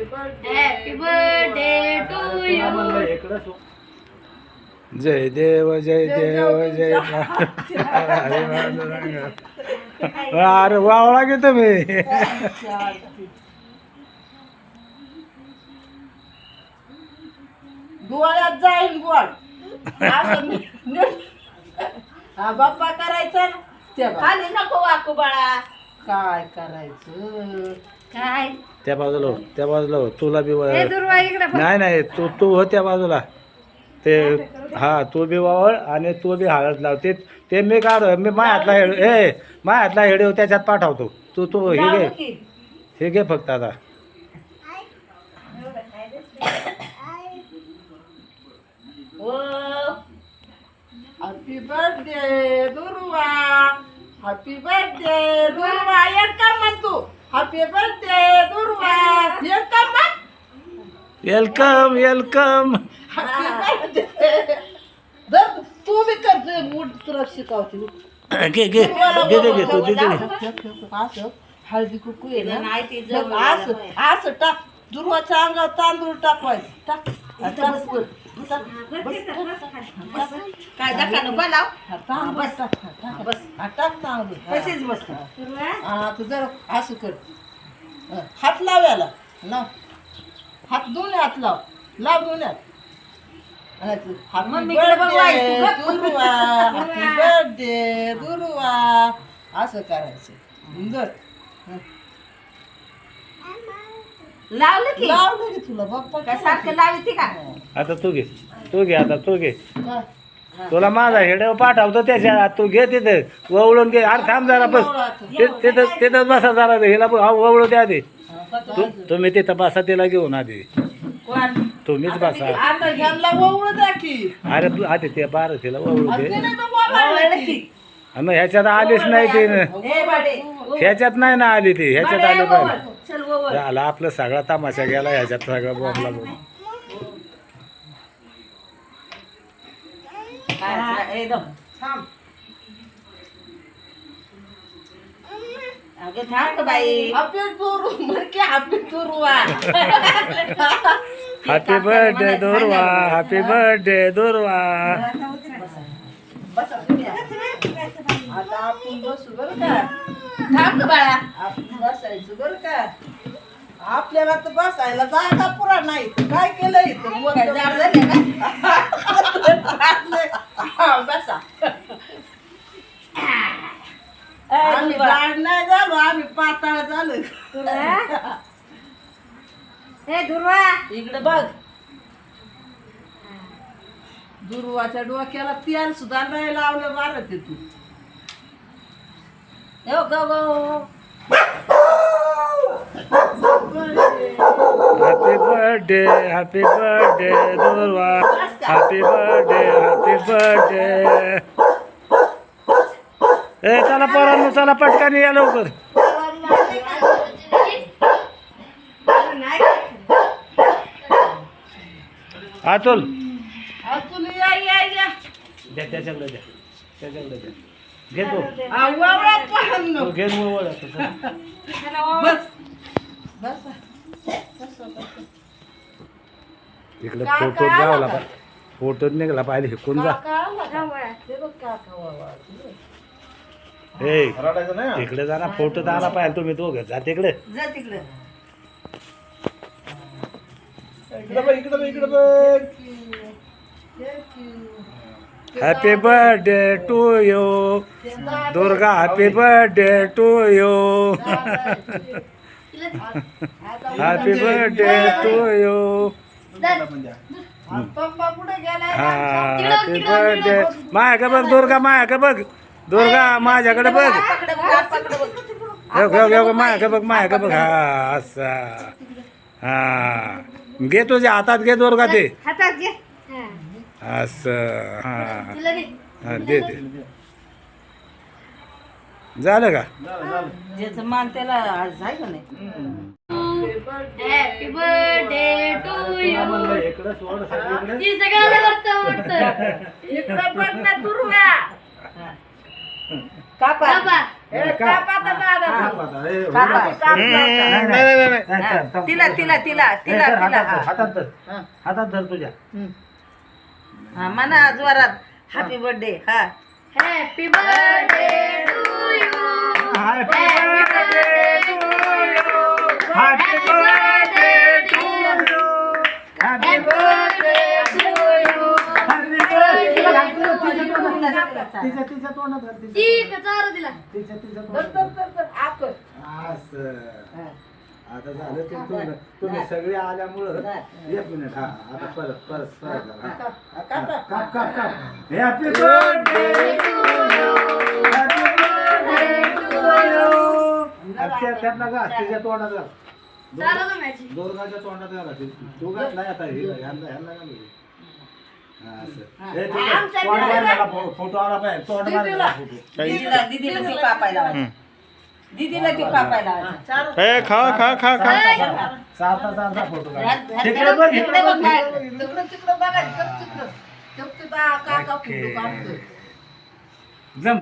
Happy birthday to you जय देव जय देव जय. अरे वावळा की तुम्ही. गोड. असं नीट- हा बाप्पा करायचा ना? ते बघ. खाली नको वाकू बाळा. काय करायचं? काय? त्या बाजूला हो, त्या बाजूला हो. तुला बी व- हे दुर्वा इकडे नाही नाही तू तू हो त्या बाजूला. ते हा तू बी वावळ आणि तू बी हळद लाव ते ते मी काढ मी माय हातला हेड ए माय हातला हेडे त्याच्यात पाठवतो. तू तू हे घे. की? हे घे फक्त आता. ओ happy birthday Durva. Happy birthday Durva. एक काम म्हणतो हॅपी बर्थडे दुर्वा एक काम म्हण वेलकम वेलकम जर तू बी कर मूड तुला शिकवते. घे घे घे घे घे तू दे दे असं हळदी कुकू आहे ना? नाही ती मग जवळ असं असं टाक. दुर्वाच्या अंगावर तांदूळ टाकवायचं. टाक. आता बस वर. टाक. बस, टाक. काय दाखा नको लाव हा, तांदूळ टाक. हा, टाक. बस. हा, टाक तांदूळ. हा. बस हा तू जरा असं कर. हा, हात लाव याला. लाव. हात हात लाव लाव दोन्ही हात तू मग मी इकडे बघ, तू बर्थडे दुर्वा. असं करायचं. सुंदर. हा. लावलं की? लावलं की तुला बाप्पा सारखं लावते का? आता तू घे. तू घे आता तू घे. काय? तुला माझा हेडे पाठवतो त्याच्या तू घे तिथे. वळून घे. अरे थांब जरा बस. ते- तिथं तिथंच बसा जरा. हिला वळू द्या का तू तुम्ही तिथं बसा तिला घेऊन आधी. कोण? तुम्हीच बसा. आता ह्यांना वळवळ द्या की. अरे तू आधी ते बारा तिला दे. तर की. की. मग ह्याच्यात आलीच नाही ती ए बाडे. ह्याच्यात नाही ना आली ती. ह्याच्यात आली पाहिजे. चल झाला आपलं सगळा तमाशा गेला ह्याच्यात सगळा बॉम्बला बोल काय थांब. अगं थांब गं बाई. Happy birthday Durva happy birthday Durva. बसा तुम्ही आता आपण बसू बरं का? थांब गं बाळा. आपण बसायचं बरं का? आपल्याला तर बसायला जागा पुरा नाही. काय केलं इथं? झाले? का हा, बसा. आम्ही जाड नाही झालो आम्ही पाताळ झालो हे दुर्वा. इकडे बघ. दुर्वाच्या डोक्याला तेल सुद्धा नाही लावलं मारत आहे तू. हो गो गो happy birthday happy birthday Durva. Happy birthday happy birthday ए चला पोरांनो चला पटकाने या लवकर. अतुल. अतुल या या या द्या त्याच्याकडे द्या. त्याच्याकडे द्या. घे तू. आवळा पाहन तू घे मूळ ओळख बस बस इकडे फोटो? पाहिजे. फोटो निघाला पाहिजे हिकून जा. ते. ए तिकडे जा ना फोटो आला पाहिजे तुम्ही दोघं. जा तिकडे. जा तिकडे. Thank you. Happy birthday to you Durga happy birthday to you happy birthday to you हा हॅपी बर्थडे माया का बघ दुर्गा माया का बघ. दुर्गा माझ्याकडे बघ. पकड बघ पकड बघ घेऊ घेऊ घेऊ माया का बघ माया का बघ. हा असा. हा. घे तुझ्या हातात घे दुर्गा ते. हातात घे. असं. हा. हा दे दे. झालं का? ज्याचं मान त्याला आज आहे का नाही? हॅपी बर्थडे टू यू सगळ्याला वाटतं. इकडे कापा. काप. दादा. काप नाही. नाही, नाही, हा. तिला तिला तिला तिला तिला हातात धर, हा. हातात धर. हा. हातात धर तुझ्या. हा म्हणा जोरात हॅपी बर्थडे हा. Happy birthday to you Happy birthday to you. Happy birthday to you. Happy birthday to you. Happy birthday. तिच्या तिच्या तोंडात घाल, तिच्या ठीक आहे चार दिला तिच्या तिच्या तर तोंडात तर तर तर आकर घाल. असं. हा. आता झालं ते तुम्ही तुम्ही सगळे आल्यामुळं एक मिनिट हा आता परत परत परत करा. हा. हा, काप, काप. काप काप काप हॅपी बर्थडे हॅपी बर्थडे त्या त्यातला घाल तिच्या तोंडात घाल चार तोंडात घाला ते. तू घातलाय आता हे ह्यांना ह्यांना घालू फोटो आला पाहिजे तोंड मारायला फोटो दीदीला दीदीला ती कापायला लावायची. दीदीला ती कापायला लावायची. चार ए खा खा खा खा चालता चालता फोटो काढ. ह्या- ह्या- तिकडे बघ, तिकडे तिकडे बघ बघ, काय. तिकडे बघ. तिकडं तिकडं बघा तिकडं तिकडं तिकडं काका फोटो काढतोय जम